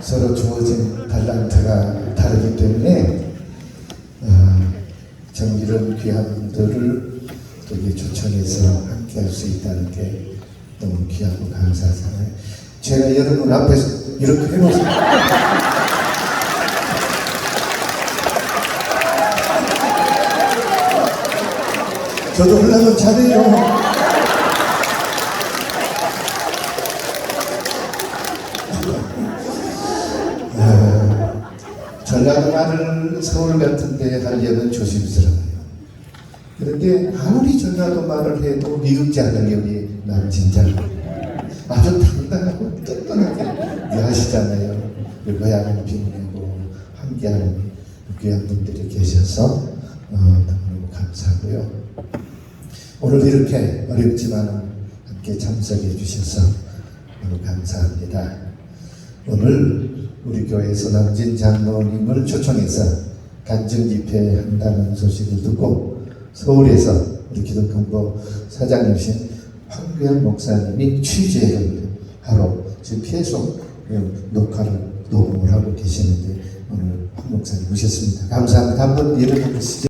서로 주어진 달란트가 다르기 때문에 어, 전 이런 귀한 분들을 여기 초청해서 함께 할 수 있다는 게 너무 귀하고 감사하잖아요. 제가 여러분 앞에서 이렇게 해보세요. 저도 하려면 잘해요. 전라도 말을 서울 같은 데 하려면 조심스러워요. 그런데 아무리 전라도 말을 해도 미흡지 않은 우리 남진장 아주 당당하고 떳떳하게 하시잖아요. 고향을 빛내고 함께하는 귀한 분들이 계셔서 어, 너무너무 감사하고요. 오늘 이렇게 어렵지만 함께 참석해 주셔서 너무 감사합니다. 오늘 우리 교회에서 남진 장로님을 초청해서 간증 집회 한다는 소식을 듣고 서울에서 우리 기독경보 사장님이신 황교안 목사님이 취재를 하러 지금 계속 녹화를 녹음을 하고 계시는데 오늘 황 목사님 모셨습니다. 감사합니다. 한번 일어나 보시죠.